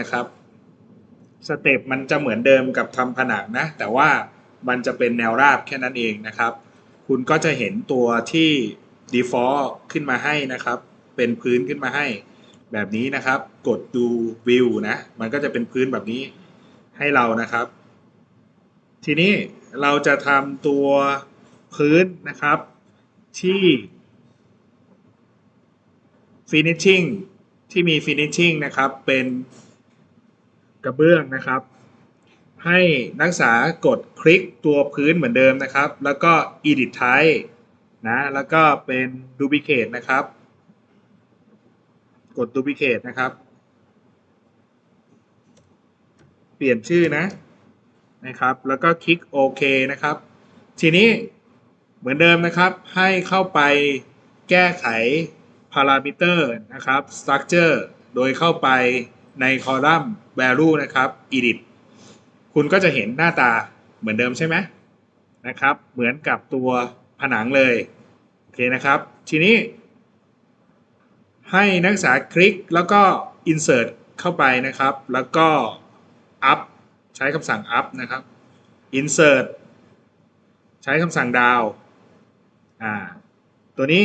นะครับสเต็ปมันจะเหมือนเดิมกับทำผนังนะ แต่ว่ามันจะเป็นแนวราบแค่นั้นเองนะครับ คุณก็จะเห็นตัวที่ default ขึ้นมาให้นะครับ เป็นพื้นขึ้นมาให้ แบบนี้นะครับ กดดู view นะ มันก็จะเป็นพื้นแบบนี้ให้เรานะครับ ทีนี้เราจะทำตัวพื้นนะครับที่ finishing ที่มี finishing นะครับเป็น กระเบื้องนะครับ ให้นักศึกษากดคลิกตัวพื้นเหมือนเดิมนะครับ แล้วก็ edit type นะแล้วก็เป็น duplicate นะครับ กด duplicate นะครับ เปลี่ยนชื่อนะนะครับ แล้วก็คลิกโอเคนะครับ ทีนี้เหมือนเดิมนะครับ ให้เข้าไปแก้ไข parameter นะครับ structure โดยเข้าไป ในคอลัมน์ value นะครับ edit คุณก็จะเห็นหน้าตาเหมือนเดิมใช่ไหมนะครับ เหมือนกับตัวผนังเลย โอเคนะครับ ทีนี้ ให้นักศึกษาคลิกแล้วก็ insert เข้าไปนะครับ แล้วก็ up ใช้คำสั่ง up นะครับ insert ใช้คำสั่ง down อ่า ตัวนี้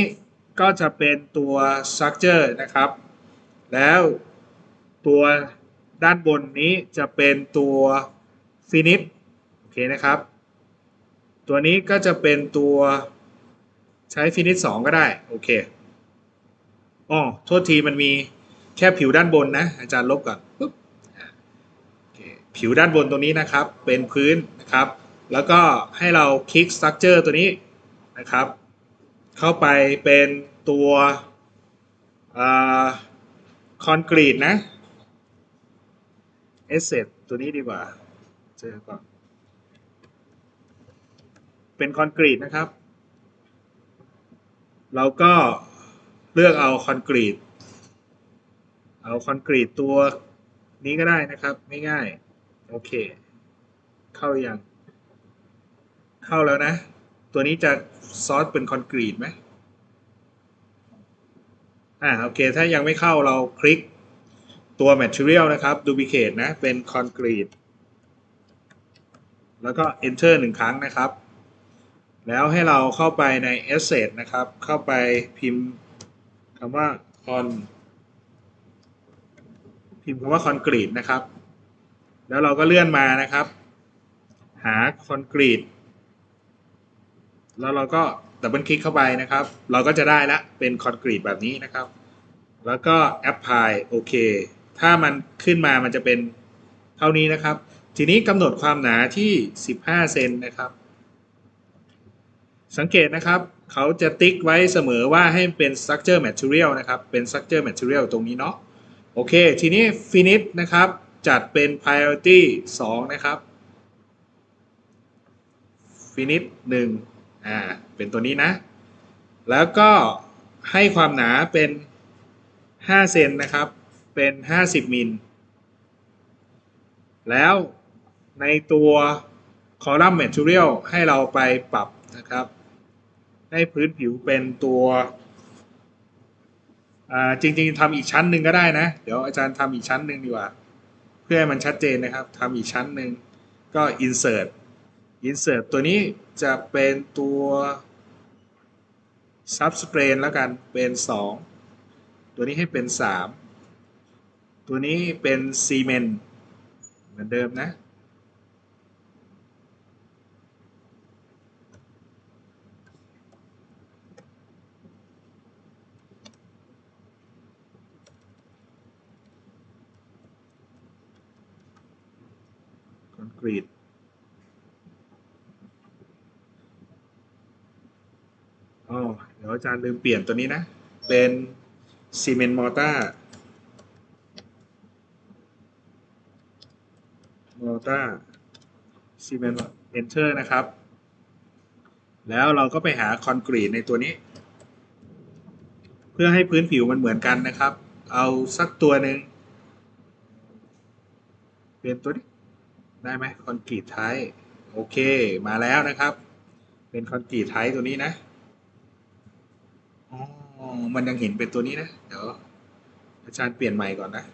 ก็จะเป็นตัว structure นะครับ แล้ว ตัวด้านบนนี้จะเป็นตัว finish โอเคนะครับ ตัวนี้ก็จะเป็นตัวใช้ finish 2ก็ได้ โอเคอ๋อโทษทีมันมีแค่ผิวด้านบนนะ อาจารย์ลบก่อนปุ๊บผิวด้านบนตรงนี้นะครับ เป็นพื้นนะครับ แล้วก็ให้เราคลิก structure ตัวนี้นะครับ เข้าไปเป็นตัวคอนกรีตนะ เอสเซตัวนี้ดีกว่าเจอก่อนเป็นคอนกรีตนะครับ เราก็เลือกเอาคอนกรีต เอาคอนกรีตตัวนี้ก็ได้นะครับ ง่ายๆ โอเค เข้ายังเข้าแล้วนะ ตัวนี้จะซอสเป็นคอนกรีตไหมอ่าโอเค ถ้ายังไม่เข้าเราคลิก ตัว material นะครับ duplicate นะ เป็นคอนกรีตแล้วก็ enter หนึ่งครั้งนะครับ แล้วให้เราเข้าไปใน asset นะครับ เข้าไปพิมพ์คำว่า con พิมพ์คำว่าคอนกรีตนะครับ แล้วเราก็เลื่อนมานะครับ หาคอนกรีตแล้วเราก็ดับเบิลคลิกเข้าไปนะครับ เราก็จะได้ละเป็นคอนกรีตแบบนี้นะครับ แล้วก็ apply โอเค ถ้ามันขึ้นมามันจะเป็นเท่านี้นะครับ ทีนี้กำหนดความหนาที่ 15 เซนนะครับ สังเกตนะครับ เขาจะติ๊กไว้เสมอว่าให้เป็น structure material นะครับ เป็น structure material ตรงนี้เนาะ โอเค ทีนี้ finish นะครับ จัดเป็น priority 2 นะครับ finish 1อ่า เป็นตัวนี้นะ แล้วก็ให้ความหนาเป็น 5 เซนนะครับ เป็น 50 มิล แล้วในตัว column material ให้เราไปปรับนะครับ ให้พื้นผิวเป็นตัวจริง ๆทำอีกชั้นหนึ่งก็ได้นะ เดี๋ยวอาจารย์ทำอีกชั้นหนึ่งดีกว่า เพื่อให้มันชัดเจนนะครับทำอีกชั้นหนึ่งก็ insert insert ตัวนี้จะเป็นตัว substrain แล้วกันเป็น 2 ตัวนี้ให้เป็น 3 ตัวนี้เป็นซีเมนต์เหมือนเดิมนะ คอนกรีตอ๋อเดี๋ยวอาจารย์ลืมเปลี่ยนตัวนี้นะ เป็นซีเมนต์มอร์ตาร์ มอร์ตาร์ซีเมนต์เอนเตอร์นะครับ แล้วเราก็ไปหาคอนกรีตในตัวนี้ เพื่อให้พื้นผิวมันเหมือนกันนะครับ เอาสักตัวหนึ่งเป็นตัวนี้ ได้ไหมคอนกรีตไทป์โอเค มาแล้วนะครับ เป็นคอนกรีตไทป์ตัวนี้นะอ๋อมันยังเห็นเป็นตัวนี้นะ เดี๋ยวอาจารย์เปลี่ยนใหม่ก่อนนะ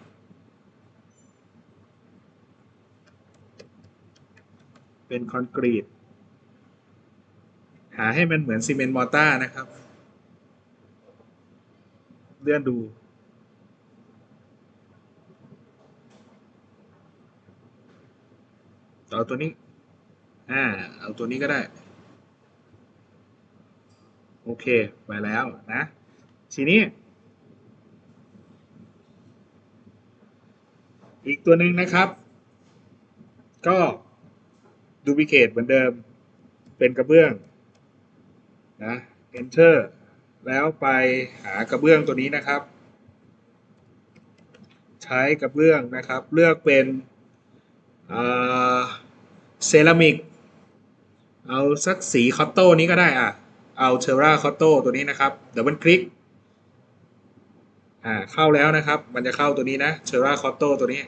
เป็นคอนกรีต หาให้มันเหมือนซีเมนต์มอร์ต้านะครับ เลื่อนดูเอาตัวนี้ อ่า เอาตัวนี้ก็ได้ โอเค ไปแล้วนะ ทีนี้ อีกตัวหนึ่งนะครับ ก็ ดูพิเคตเหมือนเดิม เป็นกระเบื้องนะ enter แล้วไปหากระเบื้องตัวนี้นะครับ ใช้กระเบื้องนะครับ เลือกเป็นเซรามิกเอาสักสีคอตโต้นี้ก็ได้อะ เอาเทราคอตโต้ตัวนี้นะครับ เดี๋ยวมันคลิก อ่า เข้าแล้วนะครับ มันจะเข้าตัวนี้นะเทราคอตโต้ตัวนี้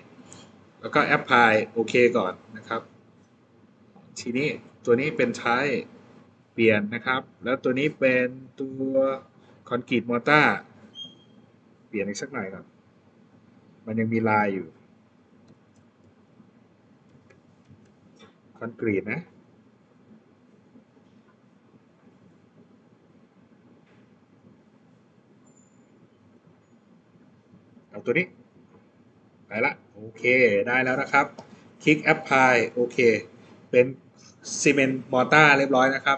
แล้วก็แอปพลายโอเคก่อนนะครับ ทีนี้ตัวนี้เป็นใช้เปลี่ยนนะครับ แล้วตัวนี้เป็นตัวคอนกรีตมอร์ต้าเปลี่ยนอีกสักหน่อยครับ มันยังมีลายอยู่คอนกรีตนะเอาตัวนี้ไปละโอเค ได้แล้วนะครับ คลิกแอปพลายโอเค เป็น ซีเมนต์มอร์ต้าเรียบร้อยนะครับ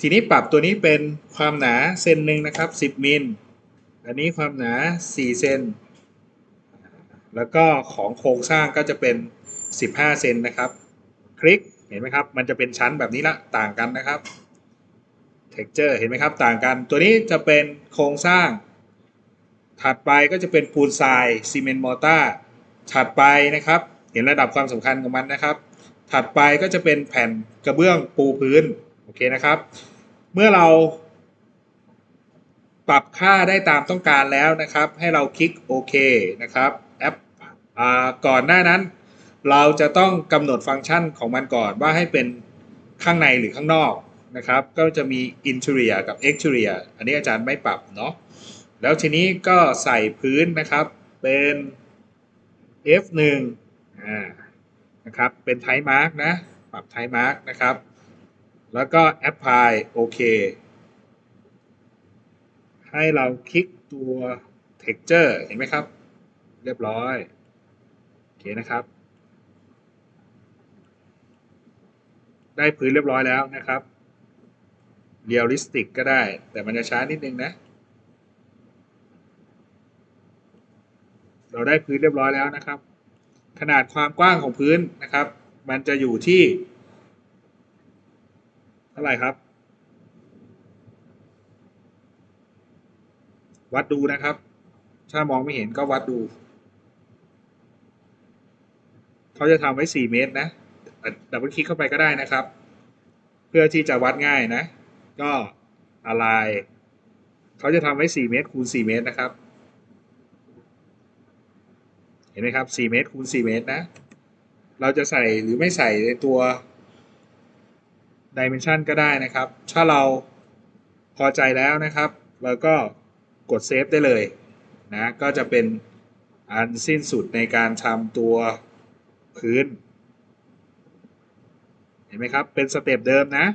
ทีนี้ปรับตัวนี้เป็นความหนาเซนหนึ่งนะครับ 10มิลอันนี้ความหนา 4 เซนแล้วก็ของโครงสร้างก็จะเป็น 15 เซนนะครับ คลิกเห็นไหมครับ มันจะเป็นชั้นแบบนี้ละต่างกันนะครับ texture เห็นไหมครับต่างกัน ตัวนี้จะเป็นโครงสร้าง ถัดไปก็จะเป็นปูนทรายซีเมนต์มอร์ต้าถัดไปนะครับ เห็นระดับความสำคัญของมันนะครับ ถัดไปก็จะเป็นแผ่นกระเบื้องปูพื้นโอเคนะครับ เมื่อเราปรับค่าได้ตามต้องการแล้วนะครับ ให้เราคลิกโอเคนะครับแอปก่อนหน้านั้น เราจะต้องกำหนดฟังก์ชันของมันก่อนว่าให้เป็นข้างในหรือข้างนอกนะครับ ก็จะมี interior กับ exterior อันนี้อาจารย์ไม่ปรับเนาะแล้วทีนี้ก็ใส่พื้นนะครับเป็น F1 อ่า นะครับ เป็นไทมาร์กนะ ปรับไทมาร์กนะครับ แล้วก็ apply โอเคให้เราคลิกตัว texture เห็นไหมครับ เรียบร้อย โอเคนะครับ ได้พื้นเรียบร้อยแล้วนะครับ realistic ก็ได้ แต่มันจะช้านิดนึงนะ เราได้พื้นเรียบร้อยแล้วนะครับ ขนาดความกว้างของพื้นนะครับ มันจะอยู่ที่ เท่าไหร่ครับ วัดดูนะครับ ถ้ามองไม่เห็นก็วัดดู เขาจะทำไว้ 4 เมตรนะดับเบิลคลิกเข้าไปก็ได้นะครับ เพื่อที่จะวัดง่ายนะ ก็อะไร เขาจะทำไว้ 4 เมตรคูณ 4 เมตรนะครับ เห็นไหมครับ 4 เมตรคูณ 4 เมตรนะ เราจะใส่หรือไม่ใส่ในตัว dimension ก็ได้นะครับ ถ้าเราพอใจแล้วนะครับ เราก็กดเซฟได้เลยนะ ก็จะเป็นอันสิ้นสุดในการทำตัวพื้น เห็นไหมครับ เป็นสเต็ปเดิมนะ